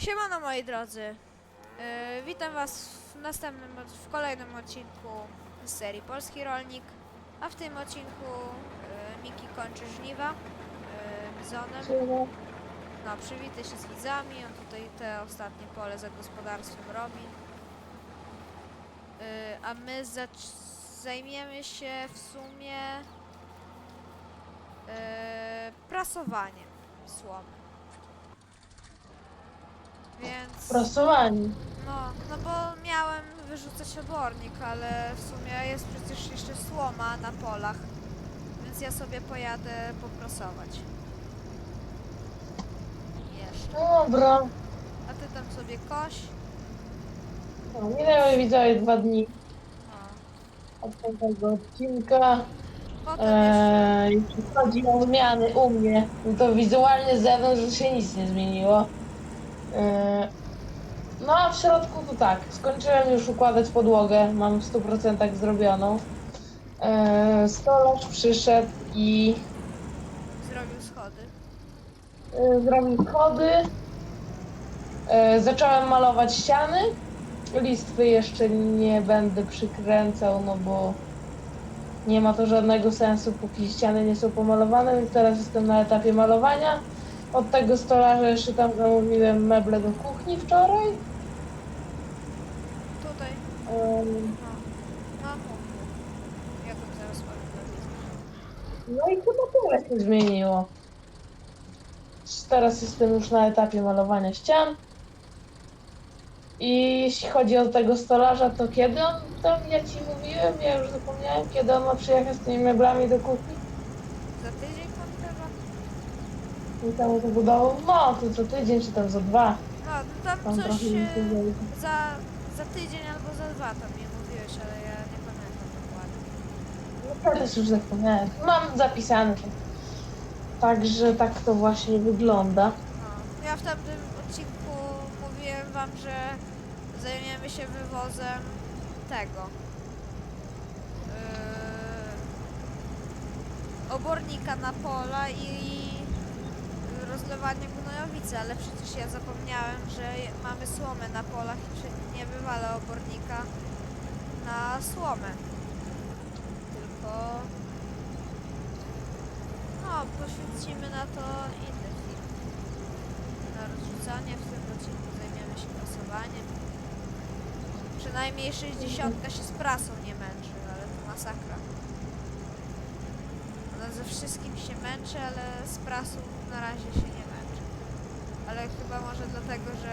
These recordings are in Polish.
Siemano moi drodzy. Yy, witam was w następnym, w kolejnym odcinku z serii Polski Rolnik. A w tym odcinku yy, Miki kończy żniwa yy, bizonem. No, przywity się z widzami, on tutaj te ostatnie pole za gospodarstwem robi. Yy, a my zajmiemy się w sumie yy, prasowaniem słomy. Więc... No, no bo miałem wyrzucać obornik, ale w sumie jest przecież jeszcze słoma na polach, więc ja sobie pojadę poprasować. Jeszcze. Dobra. A ty tam sobie koś. No, minęły widzowie dwa dni No. od tego odcinka. Potem jeszcze. Eee, jeśli chodzi o zmiany u mnie, no to wizualnie z zewnątrz się nic nie zmieniło. Eee, no a w środku to tak, skończyłem już układać podłogę, mam w 100% zrobioną. Eee, stolarz przyszedł i Zrobił schody. e, zrobił schody. Zacząłem malować ściany. Listwy jeszcze nie będę przykręcał, no bo nie ma to żadnego sensu, póki ściany nie są pomalowane, więc teraz jestem na etapie malowania. Od tego stolarza jeszcze tam zamówiłem meble do kuchni wczoraj. Tutaj. Em, No. No. Ja tam zaraz powiem. No i chyba tyle się zmieniło. Teraz jestem już na etapie malowania ścian. I jeśli chodzi o tego stolarza, to kiedy on tam, ja ci mówiłem, ja już zapomniałem, kiedy on ma przyjechać z tymi meblami do kuchni Za tydzień pan chyba? I tam zabudował. No, to za tydzień czy tam za dwa. No, no tam Tam coś trochę e, za, za tydzień albo za dwa tam mi mówiłeś, ale ja nie pamiętam dokładnie. No, też już zapomniałem. Mam zapisane to. Także tak to właśnie wygląda. No, ja w tamtym odcinku mówiłem wam, że zajmiemy się wywozem tego. Yy, obornika na pola i rozlewaniem gnojowicy, ale przecież ja zapomniałem, że mamy słomę na polach i nie wywalę obornika na słomę. Tylko no, poświęcimy na to inny film. Na rozrzucanie w tym odcinku zajmiemy się prasowaniem. Przynajmniej 60 się z prasą nie męczy, ale to masakra. Ona ze wszystkim się męczy, ale z prasą na razie się nie męczy. Ale chyba może dlatego, że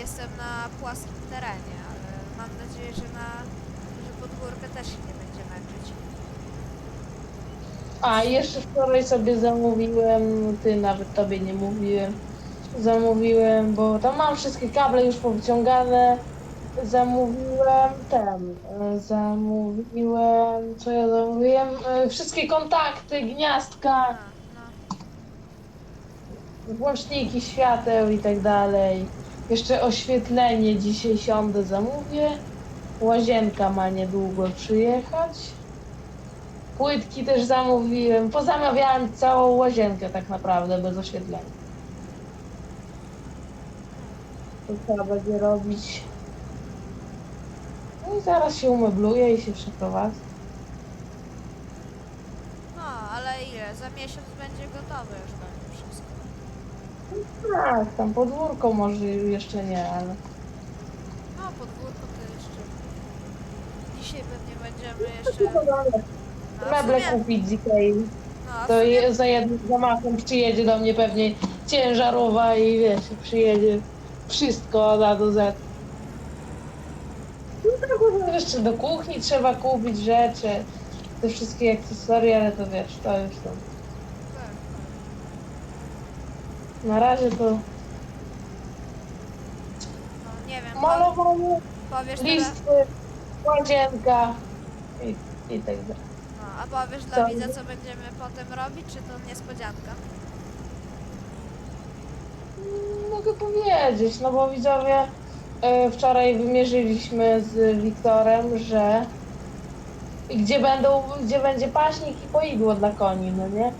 jestem na płaskim terenie, ale mam nadzieję, że na że podwórkę też się nie będzie męczyć. A jeszcze wczoraj sobie zamówiłem, ty nawet tobie nie mówiłem, zamówiłem, bo tam mam wszystkie kable już powyciągane, zamówiłem ten, e, zamówiłem, co ja zamówiłem, E, wszystkie kontakty, gniazdka, A, włączniki świateł i tak dalej. Jeszcze oświetlenie dzisiaj siądę zamówię, łazienka ma niedługo przyjechać. Płytki też zamówiłem. Pozamawiałem całą łazienkę tak naprawdę bez oświetlenia. To trzeba będzie robić. No i zaraz się umebluję i się przeprowadzę. No, ale ile? Za miesiąc będzie gotowe już wszystko. Tak, tam podwórko może jeszcze nie, ale. No, podwórko to jeszcze... Dzisiaj pewnie będziemy jeszcze... No, w Meble sumie, kupić z Ikei. no, a w To sumie, je, za jednym zamachem przyjedzie do mnie pewnie ciężarowa i wiesz, przyjedzie wszystko od A do Z. No tak, jeszcze do kuchni trzeba kupić rzeczy, te wszystkie akcesoria, ale to wiesz, to już tam. tak, Na razie to no nie wiem, po, malowanie, powiesz dla, listwy, łazienka i, i tak dalej. no, a powiesz dla Co? widza, co będziemy potem robić, czy to niespodzianka? Mogę powiedzieć, no bo widzowie e, wczoraj wymierzyliśmy z Wiktorem, że gdzie będą, gdzie będzie paśnik i poidło dla koni, no nie?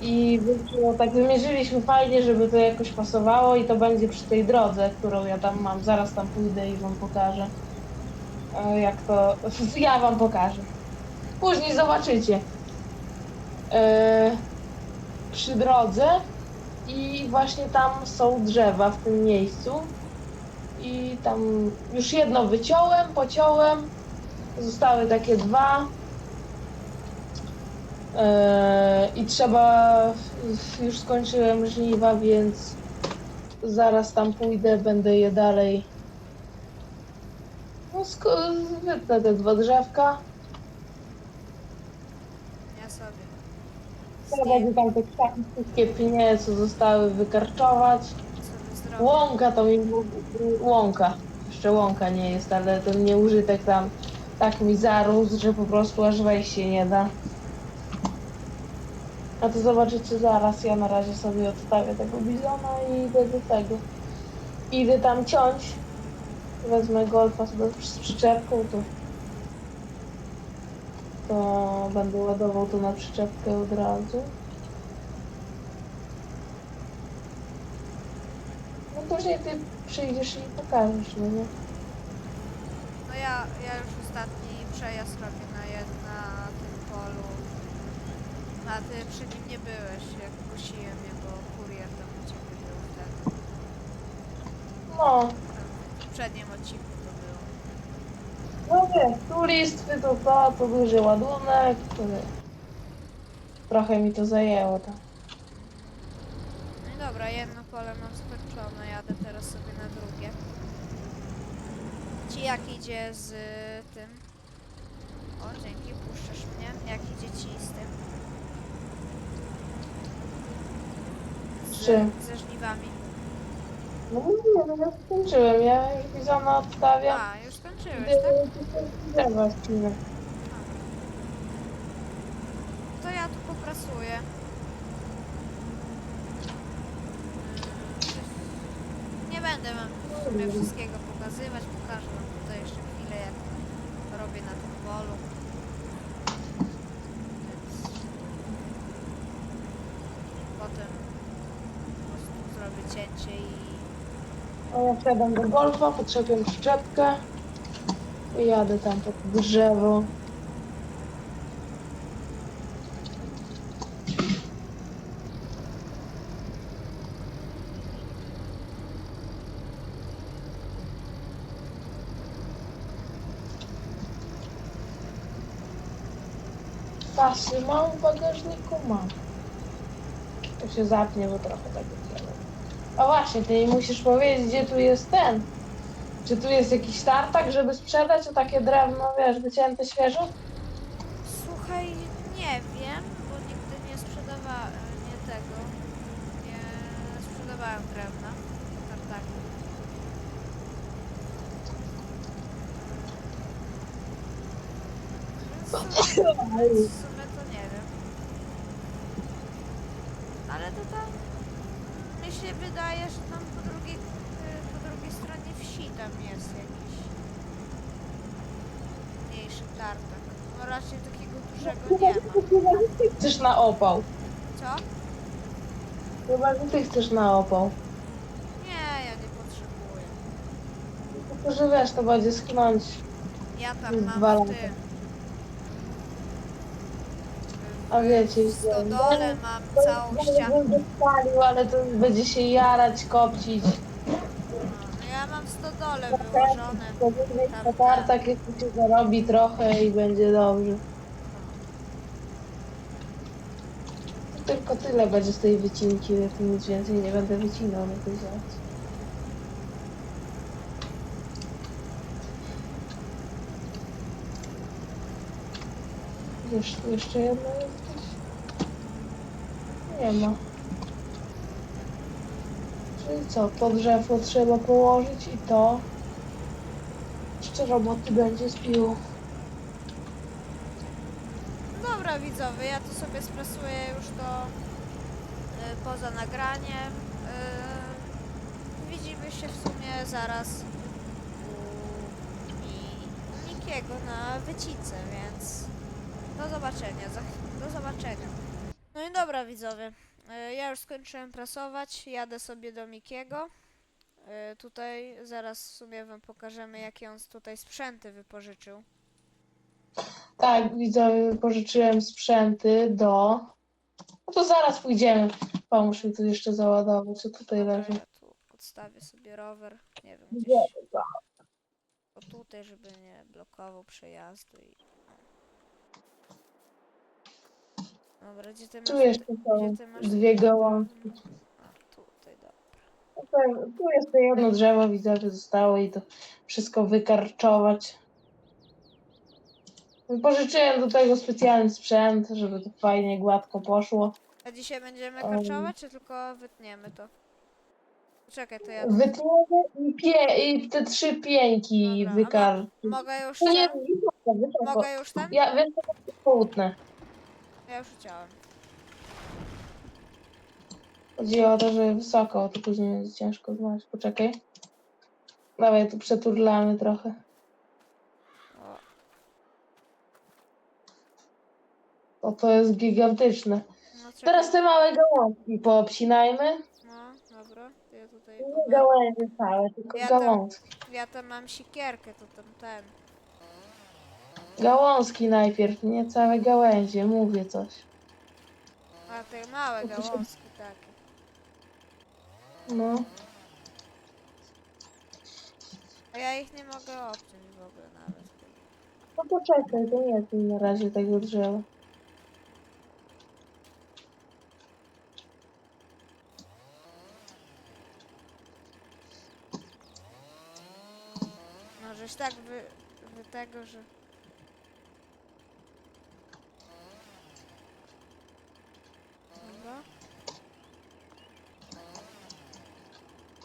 No I wyszło, tak wymierzyliśmy fajnie, żeby to jakoś pasowało i to będzie przy tej drodze, którą ja tam mam. Zaraz tam pójdę i wam pokażę. e, Jak to. Ja wam pokażę. Później zobaczycie. E, przy drodze i właśnie tam są drzewa w tym miejscu. I tam już jedno wyciąłem, pociąłem. Zostały takie dwa. Eee, I trzeba, już skończyłem żniwa, więc zaraz tam pójdę, będę je dalej. No, wytnę te dwa drzewka. Ja sobie. Trzeba będzie tam te krzaki, wszystkie pnie, co zostały, wykarczować. Łąka to mi łąka. Jeszcze łąka nie jest, ale ten nieużytek tam tak mi zarósł, że po prostu aż wejść się nie da. A to zobaczycie zaraz, ja na razie sobie odstawię tego bizona i idę do tego. Idę tam ciąć. Wezmę golfa sobie z przyczepką, to, to będę ładował to na przyczepkę od razu. No później ty przyjdziesz i pokażesz, no nie? No ja, ja już ostatni przejazd robię na, jed, na tym polu. A ty przy nim nie byłeś, jak kusiłem jego kurier, to u ciebie był wtedy. No, W poprzednim odcinku to było. no wiesz, tu listwy, to to, to duży ładunek, wiesz. Trochę mi to zajęło tam. No i dobra, jedno pole mam skończone, jadę teraz sobie na drugie. Ci jak idzie z tym? O, dzięki, puszczasz mnie. Jak idzie ci z tym? Czym? ze żniwami. No nie, no ja skończyłem, ja już bizona odstawiam. A, już skończyłeś, tak? drzewa ścinę. To ja tu poprasuję. Mm, Nie będę wam w sumie wszystkiego pokazywać, pokażę wam tutaj jeszcze chwilę jak robię na tym polu. Więc potem po prostu zrobię cięcie i A ja wsiadam do golfa, potrzebuję przyczepkę. I jadę tam pod drzewo. Pasy mam w bagażniku? Mam. To się zapnie, bo trochę tak drzewo. A właśnie, ty mi musisz powiedzieć, gdzie tu jest ten. Czy tu jest jakiś tartak, żeby sprzedać o takie drewno, wiesz, wycięte świeżo? Słuchaj, nie wiem, bo nigdy nie sprzedawałem, nie tego, nie sprzedawałem drewna w tartaku. W sumie, w sumie to nie wiem. Ale to tam, się wydaje, że tam po drugiej, y, po drugiej stronie wsi tam jest jakiś mniejszy tartak. No raczej takiego dużego nie ma. Chyba, że ty chcesz na opał. Co? Chyba, że ty chcesz na opał. Nie, ja nie potrzebuję. Tylko, że wiesz, to będzie schnąć. Ja tam mam dwa w lata. tym. A wiecie, W stodole mam całą ścianę. Będę spalił, ale to będzie się jarać, kopcić. No, ja mam w stodole wyłożone. To będzie tartak, jeszcze się zarobi trochę i będzie dobrze. Tylko tyle będzie z tej wycinki, ja tu nic więcej nie będę wycinał na tej. Wiesz, tu jeszcze jedno jest? Nie ma. Czyli co, to drzewo trzeba położyć i to. Jeszcze roboty będzie z piłą. Dobra widzowie, ja tu sobie sprasuję już to y, poza nagraniem. Y, widzimy się w sumie zaraz u Mikiego na wycince, więc do zobaczenia. Do zobaczenia. No i dobra widzowie, E, ja już skończyłem prasować, jadę sobie do Mikiego. E, Tutaj zaraz w sumie wam pokażemy jakie on tutaj sprzęty wypożyczył. Tak, widzę, pożyczyłem sprzęty do... No to zaraz pójdziemy. Pomóż mi tu jeszcze załadować, co tutaj Dobra, leży. ja tu odstawię sobie rower, nie wiem, Gdzie? gdzieś o tutaj, żeby nie blokował przejazdu i... Dobra, gdzie ty masz... Tu jeszcze są gdzie ty masz dwie gołąbki. A, tutaj, dobra. Tutaj- Tu jest to jedno drzewo, widzę, że zostało i to wszystko wykarczować. Pożyczyłem do tego specjalny sprzęt, żeby to fajnie, gładko poszło. A dzisiaj będziemy Em. karczować, czy tylko wytniemy to? Czekaj, to ja... Wytniemy i, pie, i te trzy pieńki Dobra, a. Mogę już To nie. Mogę już ten? Ja wiesz, co połudne. Ja już chciałem. Chodzi o to, że wysoko, to później będzie ciężko znaleźć. Poczekaj. Dawaj, tu przeturlamy trochę. O, to jest gigantyczne. no czekaj. Teraz te małe gałązki poobcinajmy. No, dobra, to ja tutaj... Nie gałęzie całe, tylko Ja tam- gałązki. Ja tam mam sikierkę, to tam ten... Gałązki najpierw, nie całe gałęzie, mówię coś. A, te małe gałązki takie. No. A ja ich nie mogę obciąć w ogóle nawet. No poczekaj, to nie tnij na razie tego drzewa. No, żeś tak wy... wy tego, że... Dobra.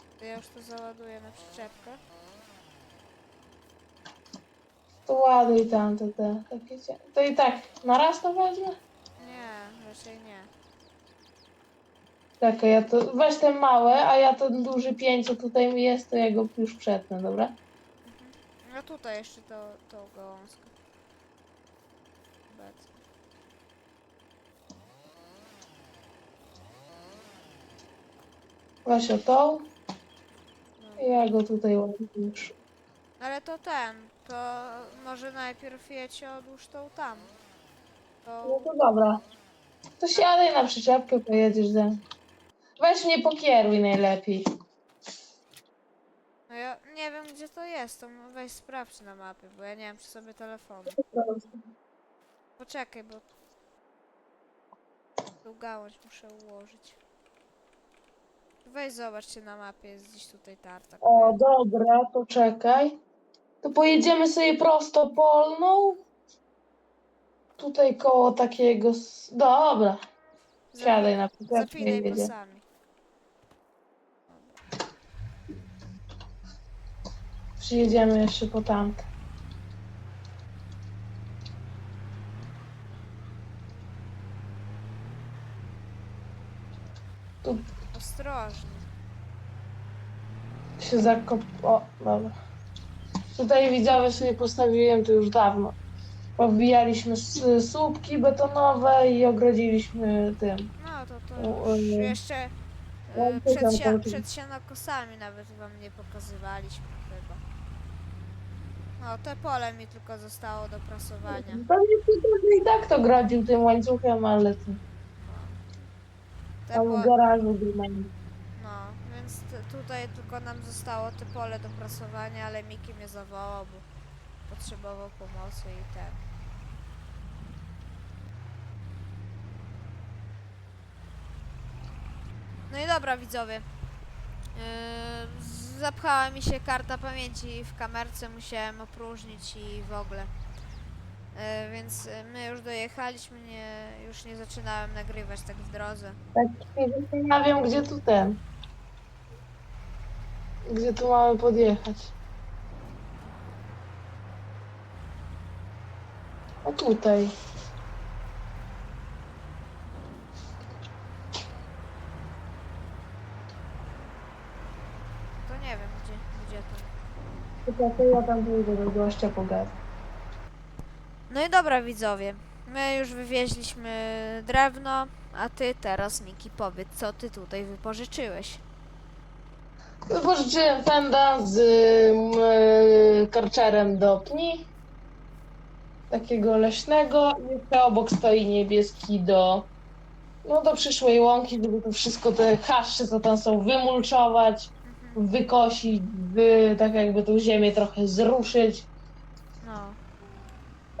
To ja już to załaduję na przyczepkę. To ładuj tam te, te takie cie- To i tak na raz to wezmę? Nie, raczej nie. Czekaj, ja to, weź te małe, a ja ten duży pięć, co tutaj mi jest, to ja go już przetnę, dobra? No tutaj jeszcze to, tą gałązkę. Obecnie. Weź o tą ja go tutaj już. Ale to ten, to może najpierw jedź odłóż tą tam. No To... to dobra. To siadaj na przyczepkę, pojedziesz ze mną. Weź mnie pokieruj najlepiej. No ja nie wiem gdzie to jest, to weź sprawdź na mapie, bo ja nie mam przy sobie telefonu. Poczekaj, bo... Tu gałąź muszę ułożyć. Weź zobaczcie na mapie, jest gdzieś tutaj tartak. O, dobra, to czekaj. To pojedziemy sobie prosto polną. Tutaj koło takiego... s- Dobra, siadaj na i Zapinaj pasami. Przyjedziemy jeszcze po tamte. Tu Ostrożnie. się zakop... O, dobra. Tutaj widzowie sobie postawiłem to już dawno. Powbijaliśmy s- słupki betonowe i ogrodziliśmy tym. No to to O, już ojej. jeszcze e, Ja przed, pytam, sia- to- przed sianokosami nawet wam nie pokazywaliśmy chyba. No te pole mi tylko zostało do prasowania. Pewnie ktoś i tak to grodził tym łańcuchem, ale to tam w garażu był No, więc t- tutaj tylko nam zostało te pole do prasowania, ale Miki mnie zawołał, bo potrzebował pomocy i ten. No i dobra widzowie. Yy, zapchała mi się karta pamięci w kamerce, musiałem opróżnić i w ogóle. Yy, więc y, my już dojechaliśmy, nie, już nie zaczynałem nagrywać tak w drodze. Tak się zastanawiam, gdzie tu ten. Gdzie tu mamy podjechać. O tutaj. To nie wiem gdzie, gdzie to. Tylko ja tam pójdę do gościa pogadać. No i dobra widzowie. My już wywieźliśmy drewno, a ty teraz, Miki, powiedz, co ty tutaj wypożyczyłeś. Wypożyczyłem fenda z y, karczerem do pni. Takiego leśnego. I Jeszcze obok stoi niebieski do, no, do przyszłej łąki, żeby to wszystko te haszcze, co tam są, wymulczować, wykosić, by, tak jakby tą ziemię trochę zruszyć.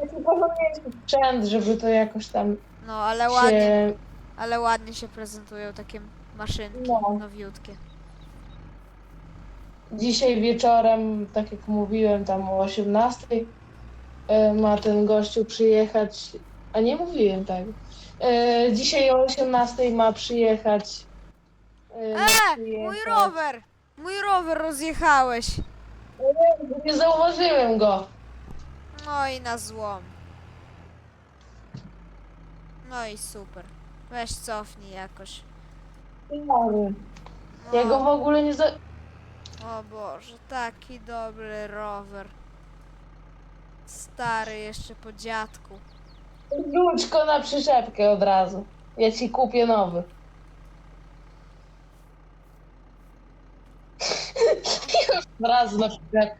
Taki porządniejszy sprzęt, żeby to jakoś tam no, ale ładnie, się... ale ładnie się prezentują takie maszynki No. nowiutkie. Dzisiaj wieczorem, tak jak mówiłem, tam o 18 e, ma ten gościu przyjechać. A nie mówiłem tak. E, Dzisiaj o 18 ma przyjechać. e, ma E, przyjechać- mój rower! Mój rower rozjechałeś! Nie zauważyłem go. No i na złom. No i super. Weź cofnij jakoś. Sorry. No, Ja go w ogóle nie za... O Boże, taki dobry rower. Stary jeszcze po dziadku. Rzuć go na przyczepkę od razu. Ja ci kupię nowy. Już od razu na przyczepkę.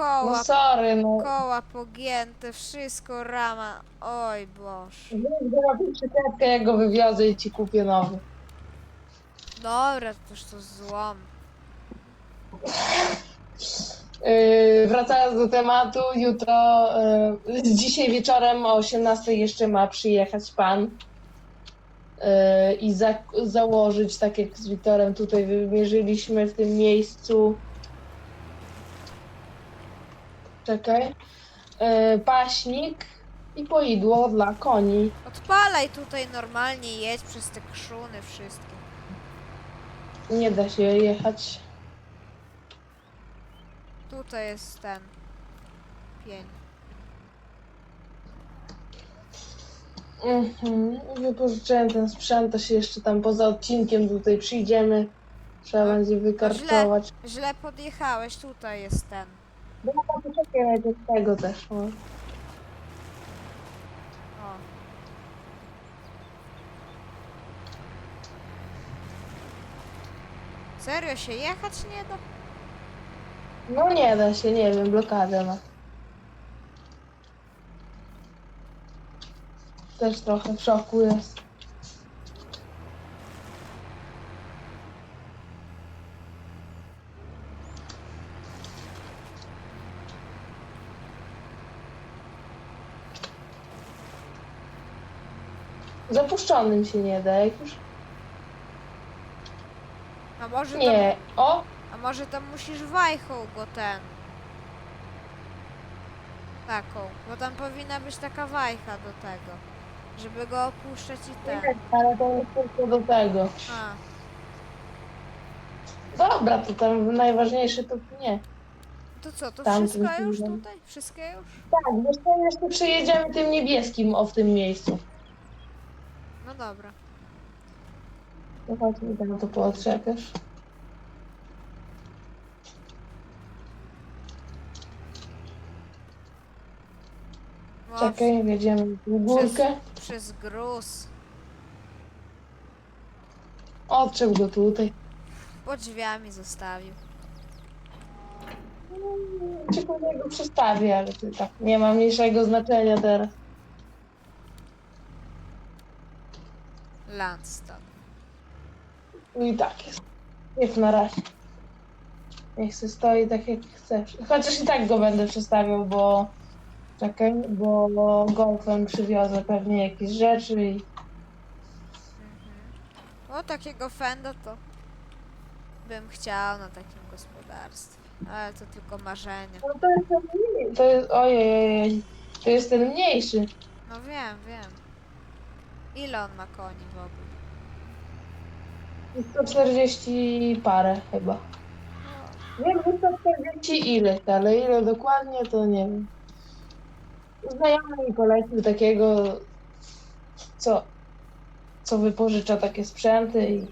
Koła, No sorry, no. koła pogięte, wszystko rama. Oj Boże. Na przyczepkę, ja go wywiozę i ci kupię nowy. Dobra, to już to złom. Yy, wracając do tematu, jutro, yy, dzisiaj wieczorem o 18 jeszcze ma przyjechać pan yy, i za, założyć, tak jak z Wiktorem tutaj wymierzyliśmy w tym miejscu. Czekaj. Yy, paśnik i poidło dla koni. Odpalaj tutaj normalnie, jedź przez te krzuny wszystkie. Nie da się jechać. Tutaj jest ten pień. Mhm. Wypożyczyłem ten sprzęt, to się jeszcze tam poza odcinkiem tutaj przyjdziemy. Trzeba No, będzie wykartować. Źle podjechałeś, tutaj jest ten. No to poczekaj, z tego też. No. O. Serio się jechać nie da? no nie da się, nie wiem, blokadę ma. Też trochę w szoku jest. Zapuszczonym się nie da, jak już A może nie. O, tam, a może tam musisz wajchą go ten. Taką, bo tam powinna być taka wajcha do tego. Żeby go opuszczać i ten. ale to jest tylko do tego. A, Dobra, to tam najważniejsze to nie. to co, to Tamtym wszystko już tutaj? Wszystkie już? Tak, co, jeszcze przejedziemy tym niebieskim o w tym miejscu. No dobra. To chodź mi tam to poodczepiesz. O, Czekaj, wjedziemy w górkę. Przez, przez gruz. Odczep go tutaj. Pod drzwiami zostawił. Później go przestawię, ale to tak nie ma mniejszego znaczenia teraz. Landston. No i tak jest. Niech na razie. Niech se stoi tak jak chcesz. Chociaż i tak go będę przestawiał, bo... Czekaj, bo golfem przywiozę pewnie jakieś rzeczy i... Mhm. O takiego fenda to bym chciał na takim gospodarstwie. Ale to tylko marzenie. No to jest ten mniej- To jest... Ojej, ojej. To jest ten mniejszy. No wiem, wiem. Ile on ma koni w ogóle? 140 parę chyba. Wiem, że 140 ileś, ale ile dokładnie to nie wiem. Znajomy mi polecił takiego, co, co wypożycza takie sprzęty i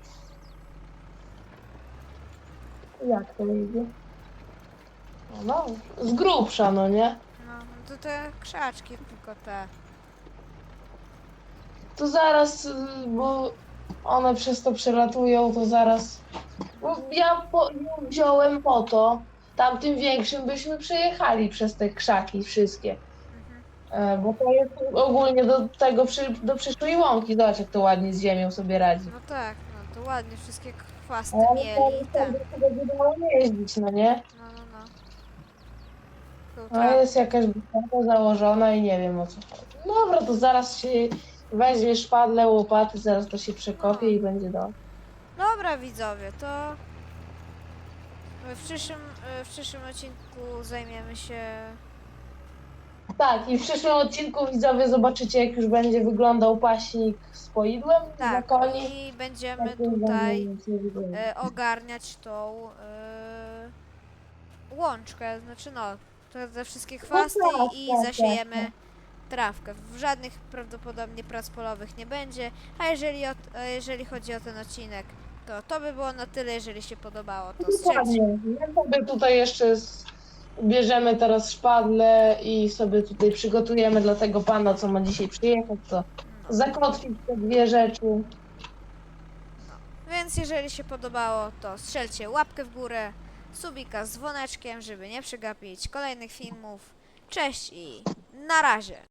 jak to idzie? No, no, z grubsza, no nie? No, no to te krzaczki tylko te. To zaraz, y, bo one przez to przelatują, to zaraz. Bo ja po, ją wziąłem po to, tamtym większym byśmy przejechali przez te krzaki wszystkie. E, Bo to jest ogólnie do tego, przy, do przyszłej łąki. Zobacz, jak to ładnie z ziemią sobie radzi. No tak, no to ładnie, wszystkie chwasty mieli i to ten. będzie dało jeździć, no nie? No, no, no. Był No tra- jest jakaś założona i nie wiem o co chodzi. Dobra, to zaraz się weźmie szpadle, łopaty, zaraz to się przekopie i będzie dobrze. Dobra widzowie, to w przyszłym, e, w przyszłym odcinku zajmiemy się Tak, i w przyszłym odcinku widzowie zobaczycie, jak już będzie wyglądał paśnik z poidłem na tak koni. i będziemy Tak tutaj e, ogarniać tą e, łączkę, znaczy no, te, te wszystkie chwasty tak, i tak, zasiejemy tak, trawkę. W żadnych prawdopodobnie prac polowych nie będzie, a jeżeli, o, jeżeli chodzi o ten odcinek, to to by było na tyle, jeżeli się podobało, to strzelcie. Dokładnie. My sobie tutaj jeszcze z... bierzemy teraz szpadle i sobie tutaj przygotujemy dla tego pana, co ma dzisiaj przyjechać, to No. zakotwić te dwie rzeczy. Więc jeżeli się podobało, to strzelcie łapkę w górę, subika z dzwoneczkiem, żeby nie przegapić kolejnych filmów. Cześć i na razie!